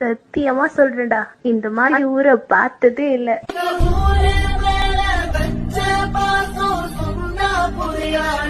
சத்தியமா சொல்றேன்டா. இந்த மாதிரி ஊரை பார்த்ததே இல்ல. ஊரு மேல வச்ச பாசம் சொன்னா புரியாது.